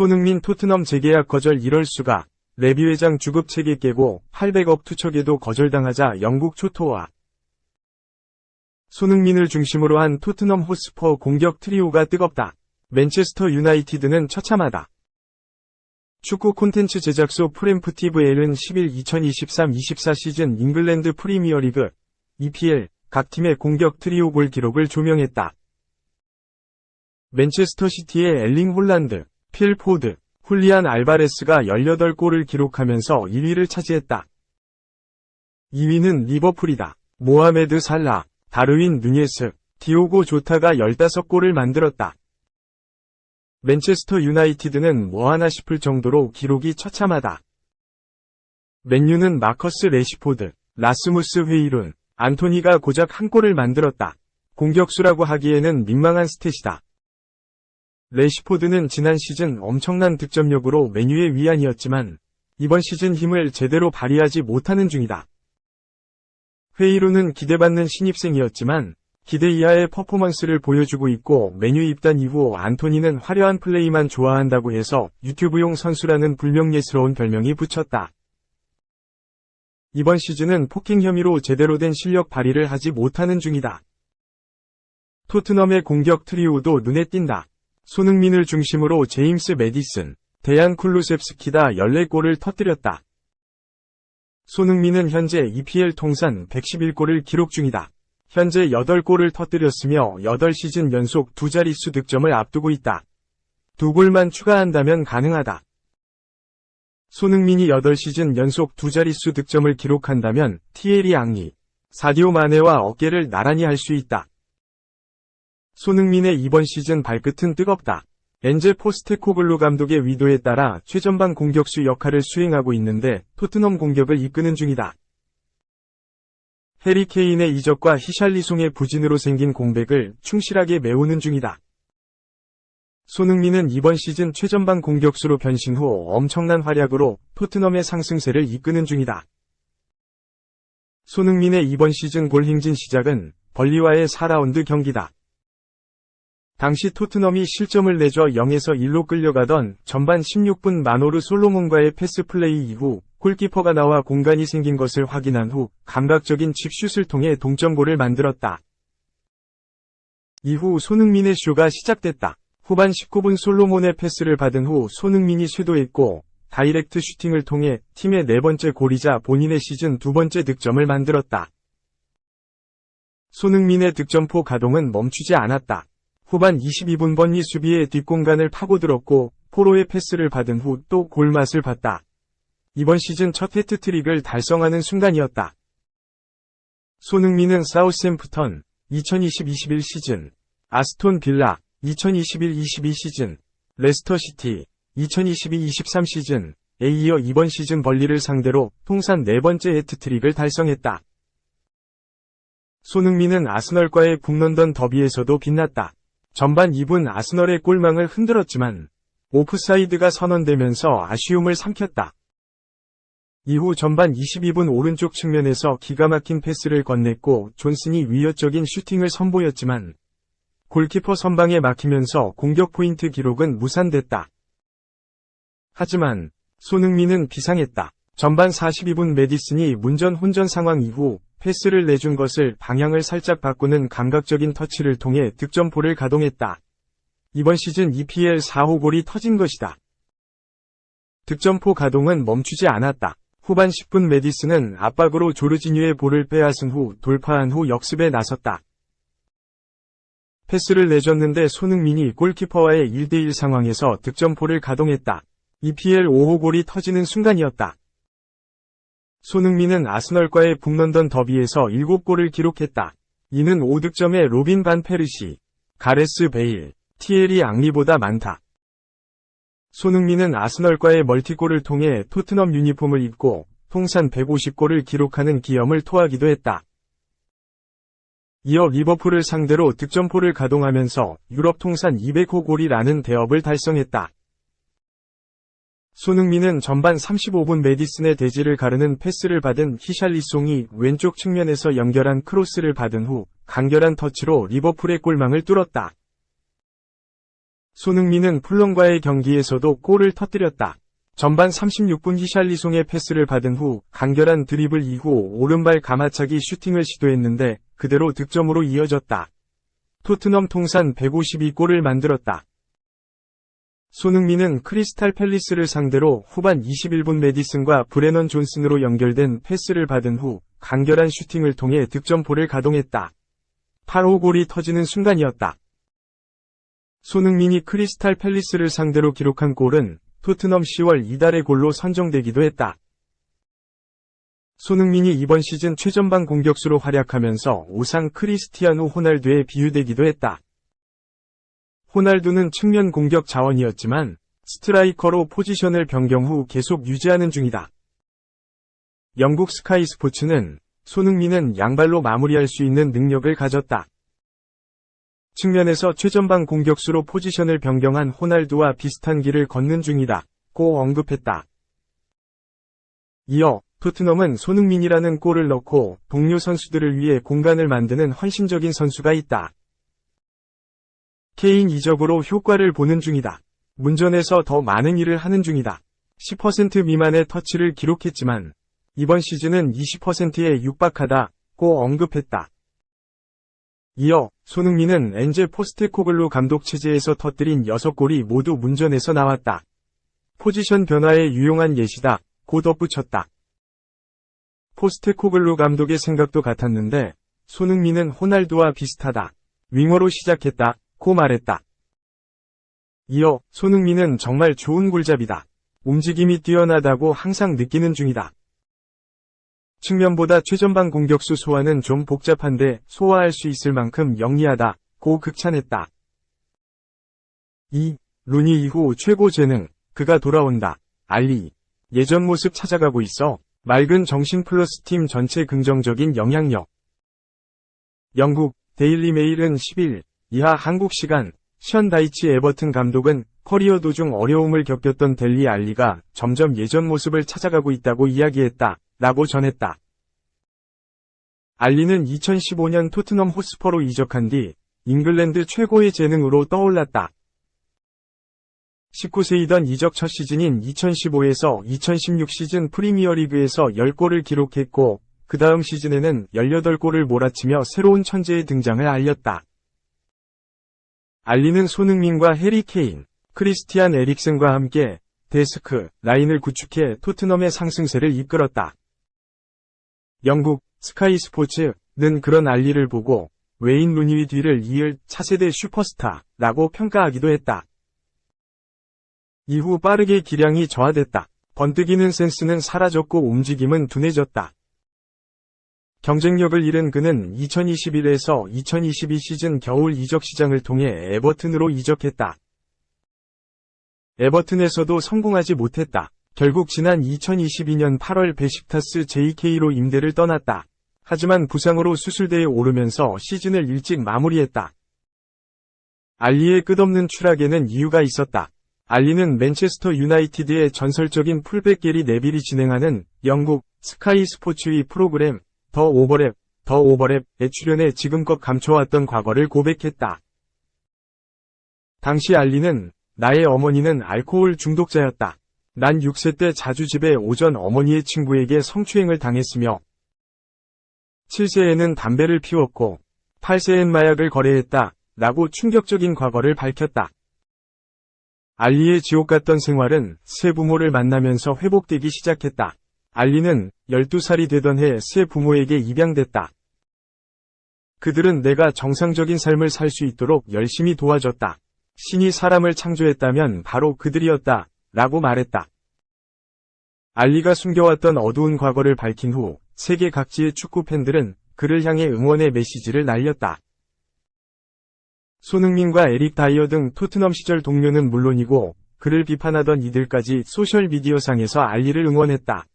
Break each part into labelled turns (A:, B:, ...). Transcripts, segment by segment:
A: 손흥민 토트넘 재계약 거절 이럴 수가. 레비 회장 주급 체계 깨고 800억 투척에도 거절당하자 영국 초토화. 손흥민을 중심으로 한 토트넘 호스퍼 공격 트리오가 뜨겁다. 맨체스터 유나이티드는 처참하다. 축구 콘텐츠 제작소 프렘프티브 L은 10일 2023-24 시즌 잉글랜드 프리미어리그 EPL 각 팀의 공격 트리오 골 기록을 조명했다. 맨체스터 시티의 엘링 홀란드, 필 포드, 훌리안 알바레스가 18골을 기록하면서 1위를 차지했다. 2위는 리버풀이다. 모하메드 살라, 다르윈 누니에스, 디오고 조타가 15골을 만들었다. 맨체스터 유나이티드는 뭐하나 싶을 정도로 기록이 처참하다. 맨유는 마커스 레시포드, 라스무스 회이룬, 안토니가 고작 한 골을 만들었다. 공격수라고 하기에는 민망한 스탯이다. 레시포드는 지난 시즌 엄청난 득점력으로 메뉴의 위안이었지만 이번 시즌 힘을 제대로 발휘하지 못하는 중이다. 회의로는 기대받는 신입생이었지만 기대 이하의 퍼포먼스를 보여주고 있고 메뉴 입단 이후 안토니는 화려한 플레이만 좋아한다고 해서 유튜브용 선수라는 불명예스러운 별명이 붙였다. 이번 시즌은 폭행 혐의로 제대로 된 실력 발휘를 하지 못하는 중이다. 토트넘의 공격 트리오도 눈에 띈다. 손흥민을 중심으로 제임스 메디슨, 데안 쿨루셉스키다 14골을 터뜨렸다. 손흥민은 현재 EPL 통산 111골을 기록 중이다. 현재 8골을 터뜨렸으며 8시즌 연속 두 자릿수 득점을 앞두고 있다. 두 골만 추가한다면 가능하다. 손흥민이 8시즌 연속 두 자릿수 득점을 기록한다면 티에리 앙리, 사디오 마네와 어깨를 나란히 할 수 있다. 손흥민의 이번 시즌 발끝은 뜨겁다. 엔젤 포스테코글루 감독의 위도에 따라 최전방 공격수 역할을 수행하고 있는데 토트넘 공격을 이끄는 중이다. 해리 케인의 이적과 히샬리송의 부진으로 생긴 공백을 충실하게 메우는 중이다. 손흥민은 이번 시즌 최전방 공격수로 변신 후 엄청난 활약으로 토트넘의 상승세를 이끄는 중이다. 손흥민의 이번 시즌 골 행진 시작은 벌리와의 4라운드 경기다. 당시 토트넘이 실점을 내줘 0에서 1로 끌려가던 전반 16분 마노르 솔로몬과의 패스 플레이 이후 골키퍼가 나와 공간이 생긴 것을 확인한 후 감각적인 칩슛을 통해 동점골을 만들었다. 이후 손흥민의 쇼가 시작됐다. 후반 19분 솔로몬의 패스를 받은 후 손흥민이 쇄도했고 다이렉트 슈팅을 통해 팀의 네 번째 골이자 본인의 시즌 두 번째 득점을 만들었다. 손흥민의 득점포 가동은 멈추지 않았다. 후반 22분 번니 수비의 뒷공간을 파고들었고 포로의 패스를 받은 후 또 골맛을 봤다. 이번 시즌 첫 해트트릭을 달성하는 순간이었다. 손흥민은 사우스햄프턴 2020-21 시즌, 아스톤 빌라 2021-22 시즌, 레스터 시티 2022-23 시즌, 에 이어 이번 시즌 벌리를 상대로 통산 네 번째 해트트릭을 달성했다. 손흥민은 아스널과의 북런던 더비에서도 빛났다. 전반 2분 아스널의 골망을 흔들었지만 오프사이드가 선언되면서 아쉬움을 삼켰다. 이후 전반 22분 오른쪽 측면에서 기가 막힌 패스를 건넸고 존슨이 위협적인 슈팅을 선보였지만 골키퍼 선방에 막히면서 공격 포인트 기록은 무산됐다. 하지만 손흥민은 비상했다. 전반 42분 메디슨이 문전 혼전 상황 이후 패스를 내준 것을 방향을 살짝 바꾸는 감각적인 터치를 통해 득점포를 가동했다. 이번 시즌 EPL 4호 골이 터진 것이다. 득점포 가동은 멈추지 않았다. 후반 10분 메디슨은 압박으로 조르지뉴의 볼을 빼앗은 후 돌파한 후 역습에 나섰다. 패스를 내줬는데 손흥민이 골키퍼와의 1대1 상황에서 득점포를 가동했다. EPL 5호 골이 터지는 순간이었다. 손흥민은 아스널과의 북런던 더비에서 7골을 기록했다. 이는 5득점의 로빈 반 페르시, 가레스 베일, 티에리 앙리보다 많다. 손흥민은 아스널과의 멀티골을 통해 토트넘 유니폼을 입고 통산 150골을 기록하는 기염을 토하기도 했다. 이어 리버풀을 상대로 득점포를 가동하면서 유럽 통산 200호 골이라는 대업을 달성했다. 손흥민은 전반 35분 메디슨의 대지를 가르는 패스를 받은 히샬리송이 왼쪽 측면에서 연결한 크로스를 받은 후 간결한 터치로 리버풀의 골망을 뚫었다. 손흥민은 풀럼과의 경기에서도 골을 터뜨렸다. 전반 36분 히샬리송의 패스를 받은 후 간결한 드리블 이후 오른발 가마차기 슈팅을 시도했는데 그대로 득점으로 이어졌다. 토트넘 통산 152골을 만들었다. 손흥민은 크리스탈 팰리스를 상대로 후반 21분 메디슨과 브레넌 존슨으로 연결된 패스를 받은 후 간결한 슈팅을 통해 득점포를 가동했다. 8호 골이 터지는 순간이었다. 손흥민이 크리스탈 팰리스를 상대로 기록한 골은 토트넘 10월 이달의 골로 선정되기도 했다. 손흥민이 이번 시즌 최전방 공격수로 활약하면서 오상 크리스티아노 호날두에 비유되기도 했다. 호날두는 측면 공격 자원이었지만 스트라이커로 포지션을 변경 후 계속 유지하는 중이다. 영국 스카이 스포츠는 손흥민은 양발로 마무리할 수 있는 능력을 가졌다. 측면에서 최전방 공격수로 포지션을 변경한 호날두와 비슷한 길을 걷는 중이다. 고 언급했다. 이어 토트넘은 손흥민이라는 골을 넣고 동료 선수들을 위해 공간을 만드는 헌신적인 선수가 있다. 케인 이적으로 효과를 보는 중이다. 문전에서 더 많은 일을 하는 중이다. 10% 미만의 터치를 기록했지만 이번 시즌은 20%에 육박하다. 고 언급했다. 이어 손흥민은 엔제 포스테코글루 감독 체제에서 터뜨린 6골이 모두 문전에서 나왔다. 포지션 변화에 유용한 예시다. 고 덧붙였다. 포스테코글루 감독의 생각도 같았는데 손흥민은 호날두와 비슷하다. 윙어로 시작했다. 고 말했다. 이어 손흥민은 정말 좋은 골잡이다. 움직임이 뛰어나다고 항상 느끼는 중이다. 측면보다 최전방 공격수 소화는 좀 복잡한데 소화할 수 있을 만큼 영리하다. 고 극찬했다. 2. 루니 이후 최고 재능, 그가 돌아온다. 알리. 예전 모습 찾아가고 있어. 맑은 정신 플러스 팀 전체 긍정적인 영향력. 영국 데일리 메일은 10일 이하 한국 시간 션 다이치 에버튼 감독은 커리어 도중 어려움을 겪었던 델리 알리가 점점 예전 모습을 찾아가고 있다고 이야기했다. 라고 전했다. 알리는 2015년 토트넘 호스퍼로 이적한 뒤 잉글랜드 최고의 재능으로 떠올랐다. 19세 이던 이적 첫 시즌인 2015에서 2016 시즌 프리미어리그에서 10골을 기록했고 그 다음 시즌에는 18골을 몰아치며 새로운 천재의 등장을 알렸다. 알리는 손흥민과 해리 케인, 크리스티안 에릭슨과 함께 데스크 라인을 구축해 토트넘의 상승세를 이끌었다. 영국 스카이 스포츠는 그런 알리를 보고 웨인 루니위 뒤를 이을 차세대 슈퍼스타라고 평가하기도 했다. 이후 빠르게 기량이 저하됐다. 번뜩이는 센스는 사라졌고 움직임은 둔해졌다. 경쟁력을 잃은 그는 2021에서 2022 시즌 겨울 이적 시장을 통해 에버튼으로 이적했다. 에버튼에서도 성공하지 못했다. 결국 지난 2022년 8월 베식타스 JK로 임대를 떠났다. 하지만 부상으로 수술대에 오르면서 시즌을 일찍 마무리했다. 알리의 끝없는 추락에는 이유가 있었다. 알리는 맨체스터 유나이티드의 전설적인 풀백 게리 네빌이 진행하는 영국 스카이 스포츠의 프로그램 더 오버랩, 더 오버랩에 출연해 지금껏 감춰왔던 과거를 고백했다. 당시 알리는 나의 어머니는 알코올 중독자였다. 난 6세 때 자주 집에 오전 어머니의 친구에게 성추행을 당했으며 7세에는 담배를 피웠고 8세엔 마약을 거래했다 라고 충격적인 과거를 밝혔다. 알리의 지옥 같던 생활은 새 부모를 만나면서 회복되기 시작했다. 알리는 12살이 되던 해 새 부모에게 입양됐다. 그들은 내가 정상적인 삶을 살 수 있도록 열심히 도와줬다. 신이 사람을 창조했다면 바로 그들이었다. 라고 말했다. 알리가 숨겨왔던 어두운 과거를 밝힌 후 세계 각지의 축구 팬들은 그를 향해 응원의 메시지를 날렸다. 손흥민과 에릭 다이어 등 토트넘 시절 동료는 물론이고 그를 비판하던 이들까지 소셜미디어상에서 알리를 응원했다.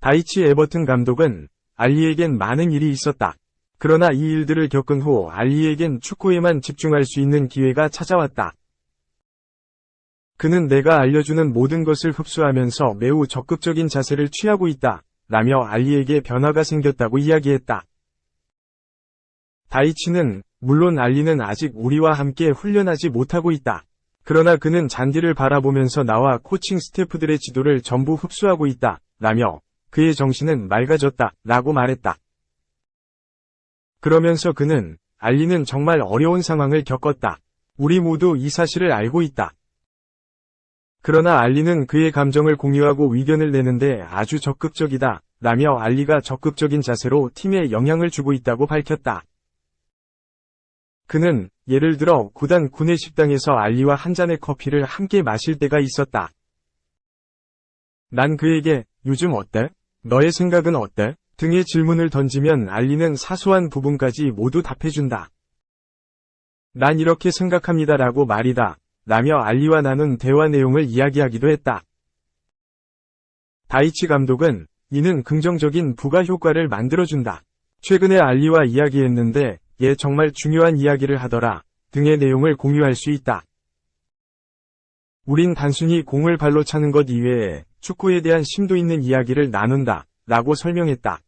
A: 다이치 에버튼 감독은 알리에겐 많은 일이 있었다. 그러나 이 일들을 겪은 후 알리에겐 축구에만 집중할 수 있는 기회가 찾아왔다. 그는 내가 알려주는 모든 것을 흡수하면서 매우 적극적인 자세를 취하고 있다. 라며 알리에게 변화가 생겼다고 이야기했다. 다이치는 물론 알리는 아직 우리와 함께 훈련하지 못하고 있다. 그러나 그는 잔디를 바라보면서 나와 코칭 스태프들의 지도를 전부 흡수하고 있다. 라며 그의 정신은 맑아졌다. 라고 말했다. 그러면서 그는 알리는 정말 어려운 상황을 겪었다. 우리 모두 이 사실을 알고 있다. 그러나 알리는 그의 감정을 공유하고 의견을 내는데 아주 적극적이다. 라며 알리가 적극적인 자세로 팀에 영향을 주고 있다고 밝혔다. 그는 예를 들어 구단 구내 식당에서 알리와 한 잔의 커피를 함께 마실 때가 있었다. 난 그에게 요즘 어때? 너의 생각은 어때? 등의 질문을 던지면 알리는 사소한 부분까지 모두 답해준다. 난 이렇게 생각합니다 라고 말이다. 라며 알리와 나눈 대화 내용을 이야기하기도 했다. 다이치 감독은 이는 긍정적인 부가 효과를 만들어준다. 최근에 알리와 이야기했는데 얘 정말 중요한 이야기를 하더라 등의 내용을 공유할 수 있다. 우린 단순히 공을 발로 차는 것 이외에 축구에 대한 심도 있는 이야기를 나눈다 라고 설명했다.